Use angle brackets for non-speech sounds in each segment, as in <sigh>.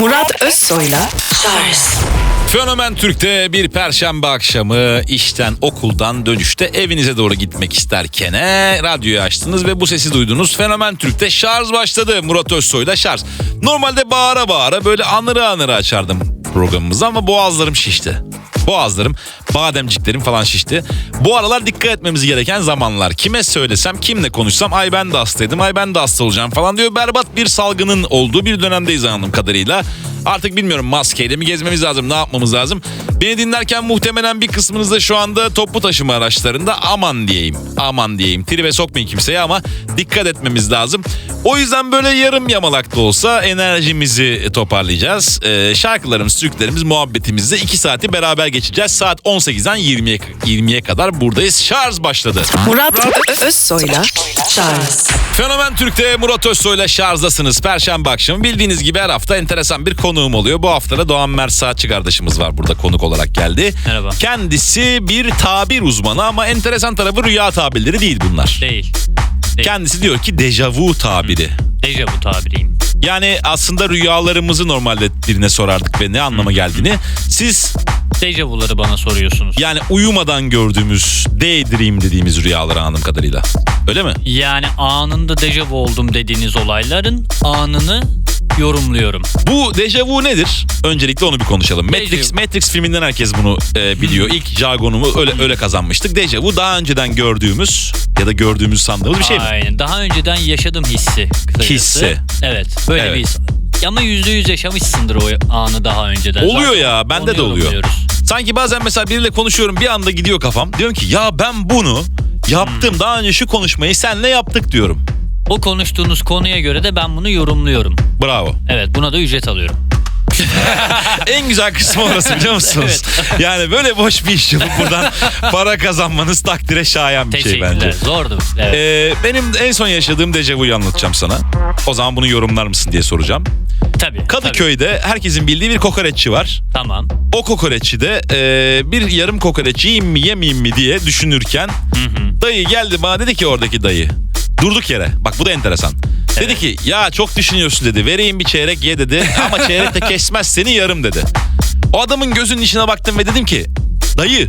Murat Özsoy'la Charles Fenomen Türk'te bir perşembe akşamı işten okuldan dönüşte evinize doğru gitmek isterken e, radyoyu açtınız ve bu sesi duydunuz. Fenomen Türk'te şarj başladı. Murat Özsoy'la şarj. Normalde bağıra bağıra böyle anıra anıra açardım programımızı ama boğazlarım şişti. Boğazlarım, bademciklerim falan şişti. Bu aralar dikkat etmemiz gereken zamanlar. Kime söylesem, kimle konuşsam ay ben de hastaydım, ay ben de hasta olacağım falan diyor. Berbat bir salgının olduğu bir dönemdeyiz anladığım kadarıyla. Artık bilmiyorum maskeyle mi gezmemiz lazım, ne yapmamız lazım. Beni dinlerken muhtemelen bir kısmınız da şu anda toplu taşıma araçlarında aman diyeyim. Aman diyeyim. Tribe sokmayın kimseye ama dikkat etmemiz lazım. O yüzden böyle yarım yamalak da olsa enerjimizi toparlayacağız. Ee, şarkılarımız, türkülerimiz, muhabbetimizde 2 saati beraber geçeceğiz. Saat 18'den 20'ye 20'ye kadar buradayız. Şarj başladı. Murat Özsoy'la Charles Fenomen Türk'te Murat Özsoy'la şarjdasınız. Perşembe akşamı bildiğiniz gibi her hafta enteresan bir konuğum oluyor. Bu hafta da Doğan Mert Saatçı kardeşimiz var burada konuk olarak geldi. Merhaba. Kendisi bir tabir uzmanı ama enteresan tarafı rüya tabirleri değil bunlar. Değil. Değil. Kendisi diyor ki dejavu tabiri. Dejavu tabiriyim. Yani aslında rüyalarımızı normalde birine sorardık ve ne anlama geldiğini. Siz Dejavuları bana soruyorsunuz. yani uyumadan gördüğümüz daydream dediğimiz rüyalar anladığım kadarıyla. Öyle mi? Yani anında dejavu oldum dediğiniz olayların anını yorumluyorum. Bu dejavu nedir? Öncelikle onu bir konuşalım. Matrix. Matrix filminden herkes bunu e, biliyor. İlk jargonumu öyle öyle kazanmıştık. Dejavu daha önceden gördüğümüz ya da gördüğümüz sandığımız bir şey mi? Aynen. Daha önceden yaşadım hissi. kısacası. Hissi. Evet. Böyle Evet. bir his. Ama yüzde yüz yaşamışsındır o anı daha önceden. Oluyor Zaten ya, bende onu de oluyor. yorumluyoruz. Sanki bazen mesela biriyle konuşuyorum bir anda gidiyor kafam. Diyorum ki ya ben bunu yaptım. Daha önce şu konuşmayı senle yaptık diyorum. O konuştuğunuz konuya göre de ben bunu yorumluyorum. Bravo. Evet buna da ücret alıyorum. <laughs> En güzel kısmı orası biliyor musunuz? <laughs> Yani böyle boş bir iş yapıp buradan para kazanmanız takdire şayan bir şey bence. Zordu. Evet. Ee, benim en son yaşadığım dejavuyu anlatacağım sana. O zaman bunu yorumlar mısın diye soracağım. tabii. Kadıköy'de herkesin bildiği bir kokoreççi var. Tabii. Tamam. O kokoreççi de e, bir yarım kokoreç yiyeyim mi yemeyeyim mi diye düşünürken dayı geldi bana dedi ki oradaki dayı. Durduk yere. Bak bu da enteresan. Dedi ki ya çok düşünüyorsun dedi. Vereyim bir çeyrek ye dedi. Ama çeyrek de kesmez seni yarım dedi. O adamın gözünün içine baktım ve dedim ki dayı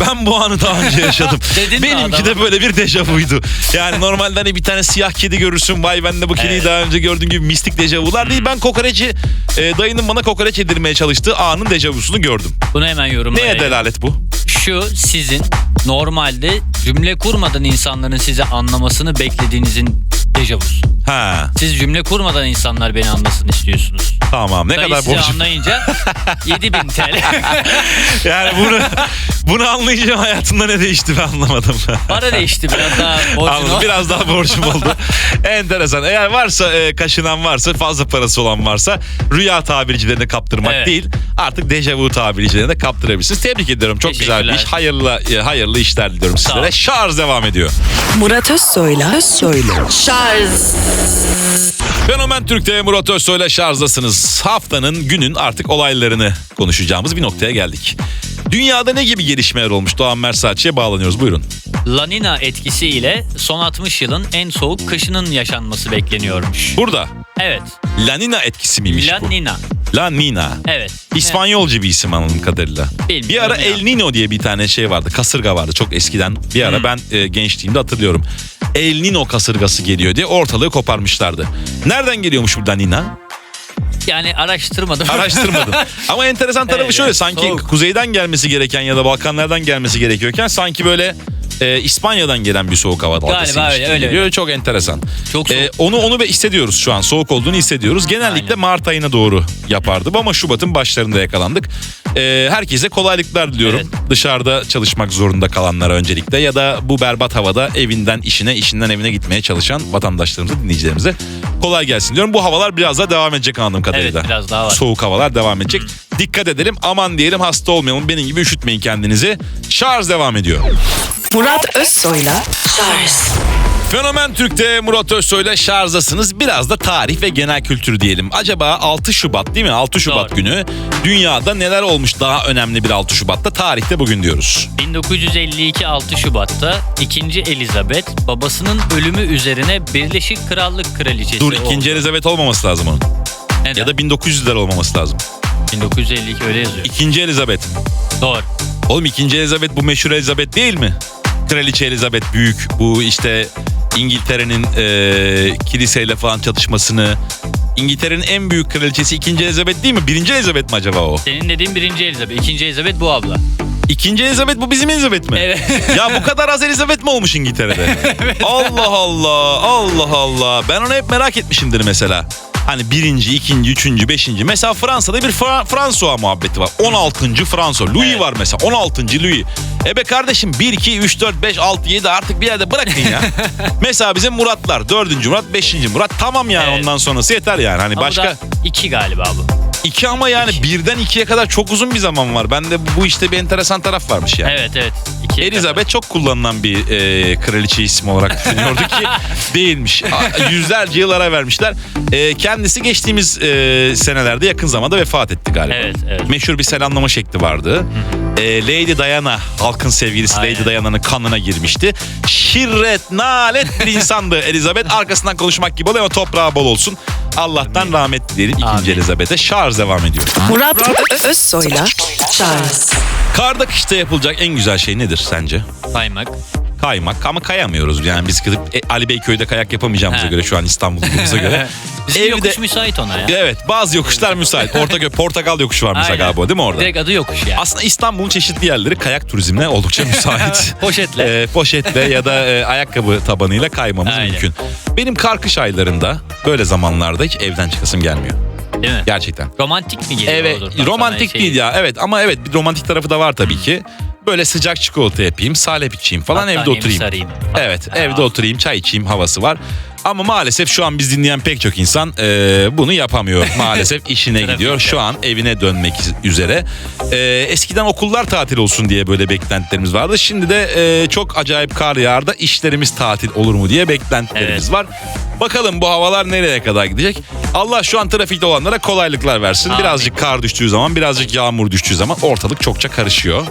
ben bu anı daha önce yaşadım. <laughs> Dedin Benimki de böyle bir dejavuydu. Yani normalde hani bir tane siyah kedi görürsün. Vay ben de bu kediyi Evet. daha önce gördüğüm gibi mistik dejavular değil. Ben kokoreci e, dayının bana kokoreç yedirmeye çalıştığı anın dejavusunu gördüm. Bunu hemen yorumlayayım. Neye delalet bu? Şu sizin normalde cümle kurmadan insanların sizi anlamasını beklediğinizin dejavusu. Ha Siz cümle kurmadan insanlar beni anlasın istiyorsunuz. tamam ne Dayı kadar sizi borcum. anlayınca <laughs> 7000 TL. <laughs> Yani bunu bunu anlayınca hayatımda ne değişti ben anlamadım. Para değişti biraz daha <laughs> Anladım. borcunu. Biraz daha borcum oldu. Enteresan. Eğer varsa e, kaşınan varsa fazla parası olan varsa rüya tabircilerine kaptırmak Evet. değil artık dejavu tabircilerine kaptırabilirsiniz. Tebrik ediyorum. Çok güzel bir iş. Teşekkürler. Hayırlı e, hayırlı işler diliyorum Sağ sizlere. ol. Şarj devam ediyor. Murat Özsoy'la Özsoy'la Charles Fenomen Türk'te Murat Özsoy'la şarjdasınız. Haftanın günün artık olaylarını konuşacağımız bir noktaya geldik. Dünyada ne gibi gelişmeler olmuş Doğan Mersaç'e bağlanıyoruz. Buyurun. La Nina etkisiyle son 60 yılın en soğuk kışının yaşanması bekleniyormuş. Burada Evet. La Nina etkisi miymiş La bu? Nina. La Nina. Evet. İspanyolca bir isim anladığım kadarıyla. Bilmiyorum Bir ara ya. El Nino diye bir tane şey vardı. Kasırga vardı çok eskiden. Bir ara ben e, gençliğimde hatırlıyorum. El Nino kasırgası geliyor diye ortalığı koparmışlardı. Nereden geliyormuş bu La Nina? Yani araştırmadım. Araştırmadım. <laughs> Ama enteresan tarafı Evet, şöyle evet, sanki soğuk. kuzeyden gelmesi gereken ya da Balkanlardan gelmesi gerekiyorken sanki böyle e, İspanya'dan gelen bir soğuk hava dalgasıymış Galiba öyle, öyle, geliyor. öyle. Çok enteresan. Çok soğuk. E, onu onu ve hissediyoruz şu an. Soğuk olduğunu hissediyoruz. Genellikle Aynen. Mart ayına doğru yapardı ama Şubat'ın başlarında yakalandık. E, herkese kolaylıklar diliyorum. Dışarıda çalışmak zorunda kalanlara öncelikle ya da bu berbat havada evinden işine, işinden evine gitmeye çalışan vatandaşlarımıza, dinleyicilerimize kolay gelsin diyorum. Bu havalar biraz daha devam edecek anladığım kadarıyla. Evet, biraz daha var. Soğuk havalar devam edecek. Dikkat edelim. Aman diyelim hasta olmayalım. Benim gibi üşütmeyin kendinizi. Şarj devam ediyor. Murat Özsoy'la Charles Fenomen Türk'te Murat Özsoy'la şarjdasınız. Biraz da tarih ve genel kültür diyelim. Acaba 6 Şubat değil mi? 6 Şubat Doğru. günü dünyada neler olmuş daha önemli bir 6 Şubat'ta? Tarihte bugün diyoruz. 1952 6 Şubat'ta 2. Elizabeth babasının ölümü üzerine Birleşik Krallık Kraliçesi Dur oldu. ikinci Elizabeth olmaması lazım onun. Neden? Ya da 1900'ler olmaması lazım. 1952 öyle yazıyor. İkinci Elizabeth. Doğru. Oğlum ikinci Elizabeth bu meşhur Elizabeth değil mi? Kraliçe Elizabeth büyük. Bu işte İngiltere'nin e, kiliseyle falan çatışmasını. İngiltere'nin en büyük kraliçesi ikinci Elizabeth değil mi? Birinci Elizabeth mi acaba o? Senin dediğin birinci Elizabeth. ikinci Elizabeth bu abla. İkinci Elizabeth bu bizim Elizabeth mi? Evet. <laughs> ya bu kadar az Elizabeth mi olmuş İngiltere'de? <laughs> Allah Allah Allah Allah. Ben onu hep merak etmişimdir mesela. Hani birinci, ikinci, üçüncü, beşinci. Mesela Fransa'da bir Fra- François muhabbeti var. 16. Fransa. Louis Evet. var mesela. 16. Louis. E be kardeşim 1, 2, 3, 4, 5, 6, 7 artık bir yerde bırakın ya. <laughs> mesela bizim Muratlar. 4. Murat, 5. Murat. Tamam yani Evet. ondan sonrası yeter yani. Hani Ama başka... da iki galiba bu. iki ama yani İki. birden ikiye kadar çok uzun bir zaman var. Bende bu işte bir enteresan taraf varmış yani. Evet evet. İki Elizabeth çok kullanılan bir e, kraliçe ismi olarak düşünüyordu ki <laughs> değilmiş. A- Yüzlerce yıl ara vermişler. E, kendisi geçtiğimiz e, senelerde yakın zamanda vefat etti galiba. Evet, evet. Meşhur bir selamlama şekli vardı. E, Lady Diana, halkın sevgilisi Aynen. Lady Diana'nın kanına girmişti. Şirret, nalet bir insandı <laughs> Elizabeth. Arkasından konuşmak gibi oluyor ama toprağı bol olsun. Allah'tan rahmet dileyelim ikinci. Elizabeth'e. Şarj devam ediyor. Murat Ö- Özsoy'la Charles Karda kışta yapılacak en güzel şey nedir sence? Kaymak. Kaymak ama kayamıyoruz. Yani biz gidip e, Ali Beyköy'de kayak yapamayacağımıza He. göre şu an İstanbul'umuza göre. <laughs> Bizim Evde- yokuş müsait ona ya. Evet bazı yokuşlar müsait. Ortaköy Portakal yokuşu var mesela Aynen. galiba değil mi orada? Direkt adı yokuş ya. Aslında İstanbul'un çeşitli yerleri kayak turizmine oldukça <laughs> müsait. <laughs> Poşetle. Ee, poşetle ya da e, ayakkabı tabanıyla kaymamız Aynen. mümkün. Benim kar kış aylarında böyle zamanlarda hiç evden çıkasım gelmiyor. Değil mi? Gerçekten. Romantik mi geliyor? Evet o durumdan romantik? Şey- değil ya evet ama evet bir romantik tarafı da var tabii ki. Böyle sıcak çikolata yapayım, salep içeyim falan evde oturayım. sarayım. Evet Ha. evde oturayım, çay içeyim havası var. Ama maalesef şu an biz dinleyen pek çok insan e, bunu yapamıyor. <laughs> Maalesef işine Trafikte. gidiyor. Şu an evine dönmek üzere. E, eskiden okullar tatil olsun diye böyle beklentilerimiz vardı. Şimdi de e, çok acayip kar yağar da işlerimiz tatil olur mu diye beklentilerimiz Evet. var. Bakalım bu havalar nereye kadar gidecek? Allah şu an trafikte olanlara kolaylıklar versin. Amin. Birazcık kar düştüğü zaman, birazcık yağmur düştüğü zaman ortalık çokça karışıyor.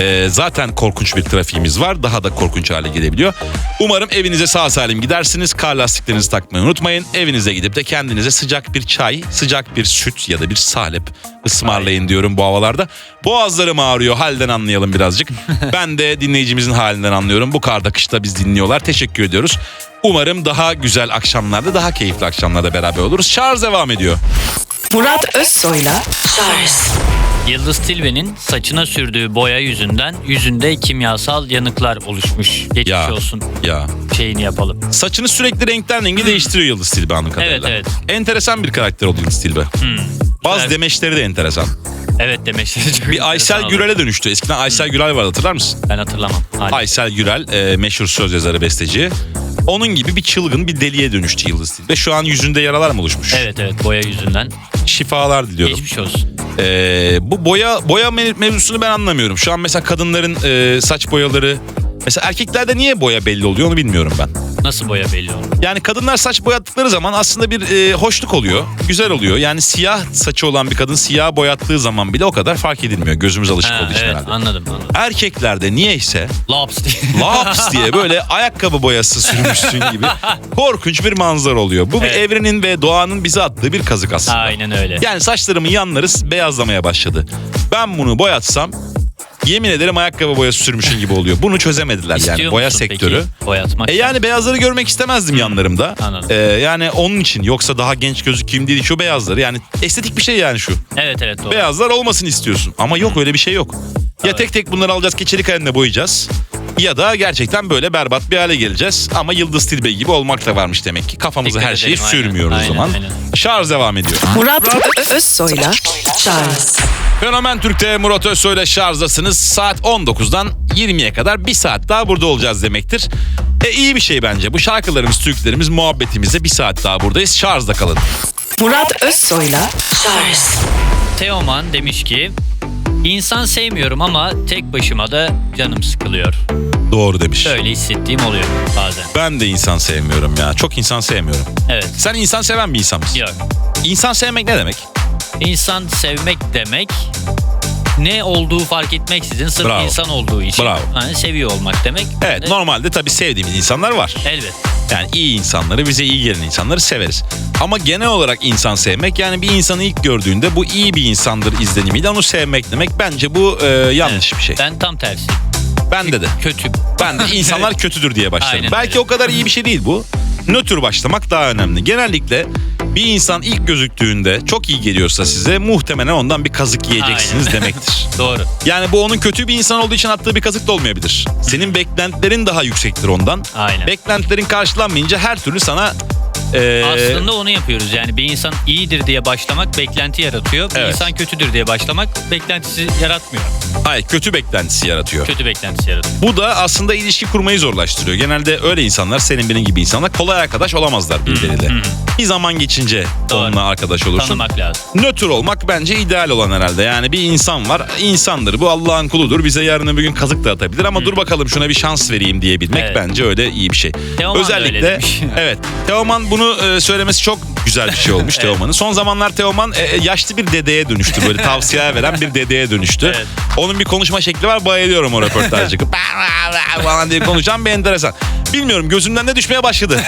Ee, zaten korkunç bir trafiğimiz var. Daha da korkunç hale gelebiliyor. Umarım evinize sağ salim gidersiniz. Kar lastiklerinizi takmayı unutmayın. Evinize gidip de kendinize sıcak bir çay, sıcak bir süt ya da bir salep ısmarlayın diyorum bu havalarda. Boğazlarım ağrıyor. Halden anlayalım birazcık. <laughs> ben de dinleyicimizin halinden anlıyorum. Bu karda kışta biz dinliyorlar. Teşekkür ediyoruz. Umarım daha güzel akşamlarda, daha keyifli akşamlarda beraber oluruz. Şarj devam ediyor. Murat Özsoy'la Charles Yıldız Tilbe'nin saçına sürdüğü boya yüzünden yüzünde kimyasal yanıklar oluşmuş. Geçmiş Ya. olsun Ya şeyini yapalım. Saçını sürekli renkten rengi değiştiriyor Yıldız Tilbe anladığım kadarıyla. Evet, Enteresan bir karakter oldu Yıldız Tilbe. Bazı Güzel. demeçleri de enteresan. Evet demek çok Bir Aysel oldu. Gürel'e dönüştü. Eskiden Aysel Gürel vardı hatırlar mısın? Ben hatırlamam. Hala. Aysel Gürel e, meşhur söz yazarı besteci. Onun gibi bir çılgın bir deliye dönüştü Yıldız Tilbe. Şu an yüzünde yaralar mı oluşmuş? Evet evet boya yüzünden. Şifalar diliyorum. Geçmiş olsun. E, bu boya boya me- mevzusunu ben anlamıyorum. Şu an mesela kadınların e, saç boyaları... Mesela erkeklerde niye boya belli oluyor onu bilmiyorum ben. Nasıl boya belli olur? Yani kadınlar saç boyattıkları zaman aslında bir e, hoşluk oluyor. Güzel oluyor. Yani siyah saçı olan bir kadın siyah boyattığı zaman bile o kadar fark edilmiyor. Gözümüz alışık Ha, olduğu için evet herhalde. anladım anladım. Erkeklerde niyeyse Laps diye. <laughs> laps diye böyle ayakkabı boyası sürmüşsün gibi korkunç bir manzara oluyor. Bu bir Evet. evrenin ve doğanın bize attığı bir kazık aslında. Aynen öyle. Yani saçlarımın yanları beyazlamaya başladı. Ben bunu boyatsam yemin ederim ayakkabı boyası sürmüşün gibi oluyor. Bunu çözemediler İstiyor yani boya musun sektörü. Peki, boyatmak. E yani beyazları görmek istemezdim yanlarımda. Anladım. E, yani onun için yoksa daha genç gözükeyim değil şu beyazları. Yani estetik bir şey yani şu. Evet evet doğru. Beyazlar olmasını istiyorsun. Ama yok öyle bir şey yok. Ya tek tek bunları alacağız keçeli kalemle boyayacağız. Ya da gerçekten böyle berbat bir hale geleceğiz. Ama Yıldız Tilbe gibi olmak da varmış demek ki. Kafamıza Dikkat her şeyi edelim, aynen. sürmüyoruz o Aynen, zaman. aynen. Şarj devam ediyor. Murat Ö- Özsoy'la Charles Fenomen Türk'te Murat Özsoy'la şarjdasınız. Saat 19'dan 20'ye kadar bir saat daha burada olacağız demektir. E iyi bir şey bence. Bu şarkılarımız, türkülerimiz, muhabbetimizde bir saat daha buradayız. Şarjda kalın. Murat Özsoy'la Charles Teoman demiş ki İnsan sevmiyorum ama tek başıma da canım sıkılıyor. Doğru demiş. Böyle hissettiğim oluyor bazen. Ben de insan sevmiyorum ya. Çok insan sevmiyorum. Evet. Sen insan seven bir insan mısın? Yok. İnsan sevmek ne demek? İnsan sevmek demek ne olduğu fark etmeksizin sırf Bravo. insan olduğu için Bravo. hani seviyor olmak demek. Evet E, normalde tabii sevdiğimiz insanlar var. Elbet. Yani iyi insanları, bize iyi gelen insanları severiz. Ama genel olarak insan sevmek yani bir insanı ilk gördüğünde bu iyi bir insandır izlenimiyle onu sevmek demek. Bence bu e, yanlış bir şey. Ben tam tersi. Bende de. Kötü. Ben de insanlar <laughs> kötüdür diye başlarım. Aynen Belki öyle. o kadar iyi bir şey değil bu. Nötr başlamak daha önemli. Genellikle bir insan ilk gözüktüğünde çok iyi geliyorsa size muhtemelen ondan bir kazık yiyeceksiniz Aynen. demektir. <laughs> Doğru. Yani bu onun kötü bir insan olduğu için attığı bir kazık da olmayabilir. Senin beklentilerin daha yüksektir ondan. Aynen. Beklentilerin karşılanmayınca her türlü sana e, Aslında onu yapıyoruz. Yani bir insan iyidir diye başlamak beklenti yaratıyor. Bir Evet. insan kötüdür diye başlamak beklentisi yaratmıyor. hayır, kötü beklentisi yaratıyor. Kötü beklentisi yaratıyor. Bu da aslında ilişki kurmayı zorlaştırıyor. Genelde öyle insanlar, senin benim gibi insanlar kolay arkadaş olamazlar birbirleriyle. Bir zaman geçince Doğru. onunla arkadaş olursun. Tanımak lazım. Nötr olmak bence ideal olan herhalde. Yani bir insan var, insandır. Bu Allah'ın kuludur. Bize yarın öbür gün kazık da atabilir ama dur bakalım şuna bir şans vereyim diyebilmek Evet. bence öyle iyi bir şey. Teoman da öyle Özellikle demiş. evet. Teoman bunu e, söylemesi çok güzel bir şey <laughs> olmuş Teoman'ın. Son zamanlar Teoman e, e, yaşlı bir dedeye dönüştü. Böyle <laughs> tavsiye veren bir dedeye dönüştü. Evet. Onun bir konuşma şekli var. Bayılıyorum o röportajcı. <laughs> falan diye konuşan bir enteresan. Bilmiyorum gözümden de düşmeye başladı.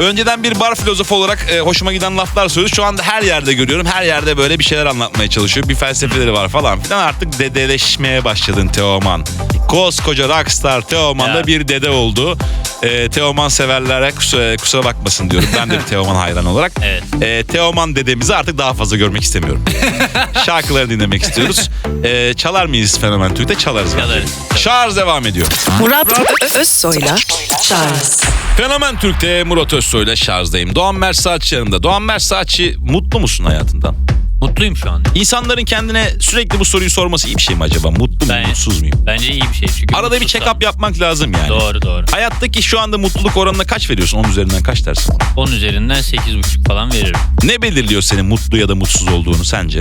Önceden bir bar filozofu olarak hoşuma giden laflar söylüyor. Şu anda her yerde görüyorum. Her yerde böyle bir şeyler anlatmaya çalışıyor. Bir felsefeleri var falan filan. Artık dedeleşmeye başladın Teoman. Koskoca rockstar Teoman da bir dede oldu. E, Teoman severlere kusura, kusura bakmasın diyorum. Ben de bir Teoman hayran olarak. Evet. E, Teoman dedemizi artık daha fazla görmek istemiyorum. <laughs> Şarkıları dinlemek istiyoruz. E, çalar mıyız Fenomen Türk'te? Çalarız. Çalarız. Şarj devam ediyor. Murat Ö- Özsoy'la Charles Fenomen Türk'te Murat Özsoy'la şarjdayım. Doğan Mersaatçı yanımda. Doğan Mersaatçı mutlu musun hayatından? Mutluyum şu an. İnsanların kendine sürekli bu soruyu sorması iyi bir şey mi acaba? Mutlu muyum, Ben- mutsuz muyum? Bence iyi bir şey. Çünkü Arada bir check-up yapmak lazım yani. Doğru doğru. Hayattaki şu anda mutluluk oranına kaç veriyorsun? 10 üzerinden kaç dersin? 10 üzerinden 8,5 falan veririm. Ne belirliyor senin mutlu ya da mutsuz olduğunu sence?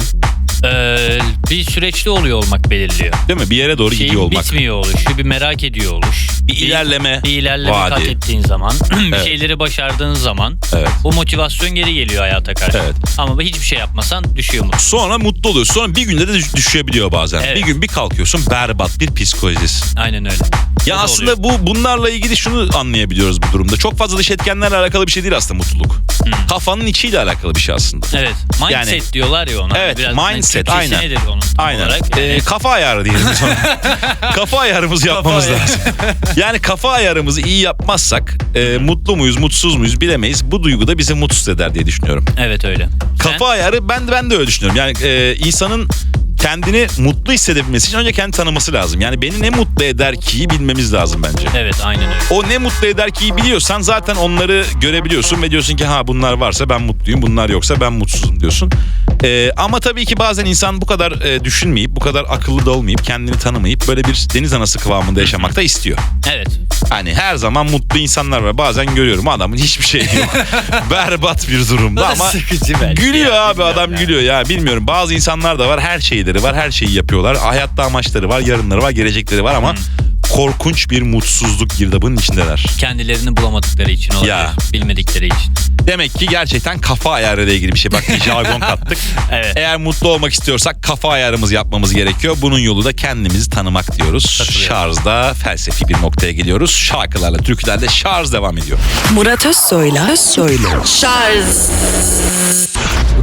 Ee, bir süreçli oluyor olmak belirliyor. Değil mi? Bir yere doğru Şeyin gidiyor olmak. bitmiyor oluş, bir merak ediyor oluş. Bir ilerleme Bir ilerleme vaadi. kat ettiğin zaman, <clears throat> bir Evet. şeyleri başardığın zaman Evet. o motivasyon geri geliyor hayata karşı. Evet. Ama hiçbir şey yapmasan düşüyor mu? Sonra mutlu oluyorsun. Sonra bir günde de düş- düşebiliyor bazen. Evet. Bir gün bir kalkıyorsun berbat bir psikolojisi. Aynen öyle. Ya O da aslında oluyor. bu bunlarla ilgili şunu anlayabiliyoruz bu durumda. Çok fazla dış etkenlerle alakalı bir şey değil aslında mutluluk. Kafanın içiyle alakalı bir şey aslında. Evet. Mindset Yani- diyorlar ya ona. Evet, Biraz mindset, Türkçesi aynen. nedir onun tam Aynen. olarak? Ee, Yani kafa ayarı diyelim ona. <laughs> kafa ayarımızı yapmamız ayarı. lazım. Yani kafa ayarımızı iyi yapmazsak e, mutlu muyuz, mutsuz muyuz bilemeyiz. Bu duygu da bizi mutsuz eder diye düşünüyorum. evet öyle. Kafa Sen- ayarı ben ben de öyle düşünüyorum. Yani e, insanın kendini mutlu hissedebilmesi için önce kendi tanıması lazım. Yani beni ne mutlu eder ki bilmemiz lazım bence. Evet aynen öyle. O ne mutlu eder ki biliyorsan zaten onları görebiliyorsun ve diyorsun ki ha bunlar varsa ben mutluyum bunlar yoksa ben mutsuzum diyorsun. Ee, ama tabii ki bazen insan bu kadar e, düşünmeyip bu kadar akıllı da olmayıp kendini tanımayıp böyle bir deniz anası kıvamında yaşamak da istiyor. Evet. Hani her zaman mutlu insanlar var bazen görüyorum adamın hiçbir şey yok. <laughs> Berbat bir durumda ama sıkıcı gülüyor ya, abi bilmiyorum adam ya. gülüyor ya bilmiyorum bazı insanlar da var her şeyleri var her şeyi yapıyorlar hayatta amaçları var yarınları var gelecekleri var ama korkunç bir mutsuzluk girdabının içindeler. Kendilerini bulamadıkları için olabilir. Ya. Bilmedikleri için. Demek ki gerçekten kafa ayarıyla ilgili bir şey. Bak bir jargon kattık. <laughs> Evet. Eğer mutlu olmak istiyorsak kafa ayarımızı yapmamız gerekiyor. Bunun yolu da kendimizi tanımak diyoruz. Şarjda felsefi bir noktaya geliyoruz. Şarkılarla, türkülerle şarj devam ediyor. Murat Özsoy'la Özsoy'la Charles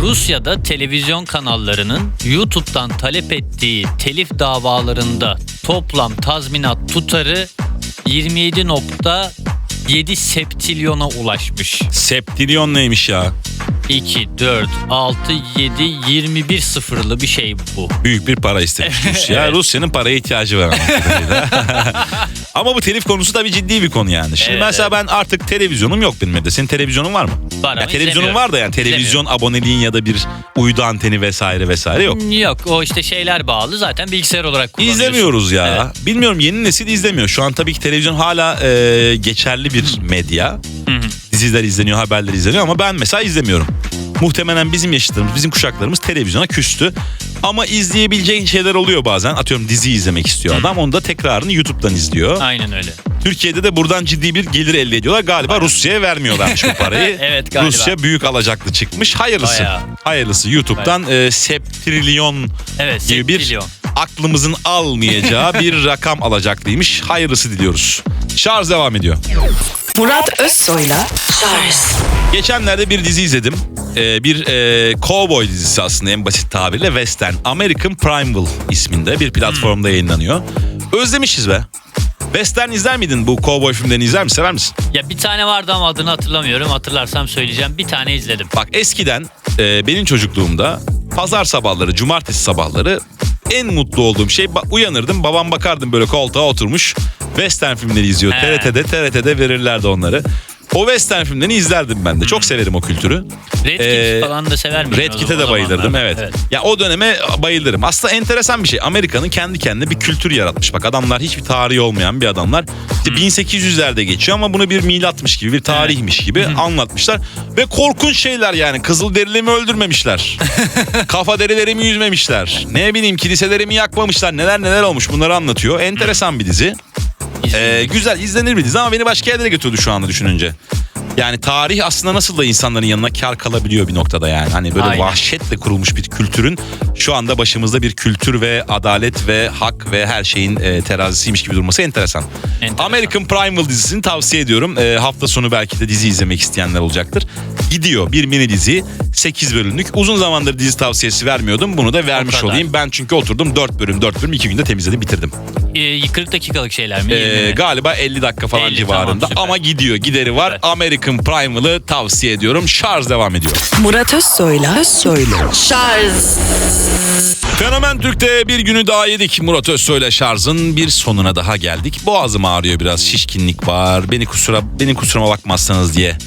Rusya'da televizyon kanallarının YouTube'dan talep ettiği telif davalarında toplam tazminat tutarı 27.7 septilyona ulaşmış. Septilyon neymiş ya? 2, 4, 6, 7, 21 sıfırlı bir şey bu. Büyük bir para istemiş <laughs> Rusya. Rusya'nın paraya ihtiyacı var. kadarıyla. <laughs> Ama bu telif konusu tabii ciddi bir konu yani. Şimdi Evet, mesela ben artık televizyonum yok benim evde. Senin televizyonun var mı? Var ya ama televizyonun izlemiyorum. var da yani televizyon aboneliğin ya da bir uydu anteni vesaire vesaire yok. Yok o işte şeyler bağlı zaten bilgisayar olarak kullanıyorsun. İzlemiyoruz ya. Bilmiyorum yeni nesil izlemiyor. Şu an tabii ki televizyon hala e, geçerli bir medya. Diziler izleniyor, haberler izleniyor ama ben mesela izlemiyorum. Muhtemelen bizim yaşıtlarımız, bizim kuşaklarımız televizyona küstü. Ama izleyebileceğin şeyler oluyor bazen. Atıyorum dizi izlemek istiyor adam. Onu da tekrarını YouTube'dan izliyor. Aynen öyle. Türkiye'de de buradan ciddi bir gelir elde ediyorlar. Galiba Rusya'ya vermiyorlarmış bu parayı. <laughs> Evet, galiba. Rusya büyük alacaklı çıkmış. Hayırlısı. Bayağı. Hayırlısı. YouTube'dan e, septrilyon Evet, gibi bir. Aklımızın almayacağı bir rakam alacaklıymış. Hayırlısı diliyoruz. Şarj devam ediyor. Murat Özsoy'la Charles Geçenlerde bir dizi izledim. Ee, bir e, cowboy dizisi aslında en basit tabirle western. American Primeval isminde bir platformda yayınlanıyor. Özlemişiz be. Western izler miydin bu cowboy filmlerini izler misin? Sever misin? Ya bir tane vardı ama adını hatırlamıyorum. Hatırlarsam söyleyeceğim. Bir tane izledim. Bak eskiden e, benim çocukluğumda pazar sabahları, cumartesi sabahları en mutlu olduğum şey ba- uyanırdım. Babam bakardım böyle koltuğa oturmuş. Western filmleri izliyor. He. TRT'de TRT'de verirlerdi onları. O western filmlerini izlerdim ben de. Çok severim o kültürü. Red Kit Ee, falan da sever miydin? Red o- Kit'e de bayılırdım zamanlar? evet. Ya o döneme bayılırım. Aslında enteresan bir şey. Amerika'nın kendi kendine bir kültür yaratmış. Bak adamlar hiçbir tarihi olmayan bir adamlar. İşte 1800'lerde geçiyor ama bunu bir milatmış gibi, bir tarihmiş gibi anlatmışlar. Ve korkunç şeyler yani. Kızıl mi öldürmemişler. <laughs> Kafa derilerimi yüzmemişler. Ne bileyim kiliselerimi yakmamışlar. Neler neler olmuş bunları anlatıyor. Enteresan bir dizi. Ee, güzel izlenir bir ama beni başka yerlere götürdü şu anda düşününce. Yani tarih aslında nasıl da insanların yanına kar kalabiliyor bir noktada yani. Hani böyle Aynen. vahşetle kurulmuş bir kültürün şu anda başımızda bir kültür ve adalet ve hak ve her şeyin e, terazisiymiş gibi durması enteresan. Enteresan. American Primal dizisini tavsiye ediyorum. E, hafta sonu belki de dizi izlemek isteyenler olacaktır. Gidiyor bir mini dizi 8 bölümlük. Uzun zamandır dizi tavsiyesi vermiyordum. Bunu da vermiş olayım. Ben çünkü oturdum 4 bölüm 4 bölüm 2 günde temizledim bitirdim. Ee, 40 dakikalık şeyler mi? 20 mi? galiba 50 dakika falan 50, civarında tamam, süper. ama gidiyor gideri var. Süper. American Primal'ı tavsiye ediyorum. Şarj devam ediyor. Murat Özsoy'la Özsoy'la Charles Fenomen Türk'te bir günü daha yedik. Murat Özsoy'la şarjın bir sonuna daha geldik. Boğazım ağrıyor biraz şişkinlik var. Beni kusura benim kusuruma bakmazsanız diye.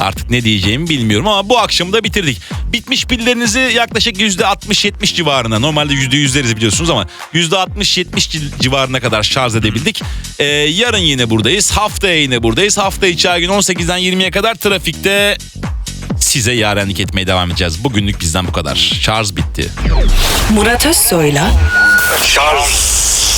Artık ne diyeceğimi bilmiyorum ama bu akşamı da bitirdik. Bitmiş pillerinizi yaklaşık %60-70 civarına normalde %100'leriz biliyorsunuz ama %60-70 ci- civarına kadar şarj edebildik. Ee, yarın yine buradayız. Haftaya yine buradayız. Hafta içi her gün 18'den 20'ye kadar trafikte size yarenlik etmeye devam edeceğiz. Bugünlük bizden bu kadar. Şarj bitti. Murat Özsoy'la Charles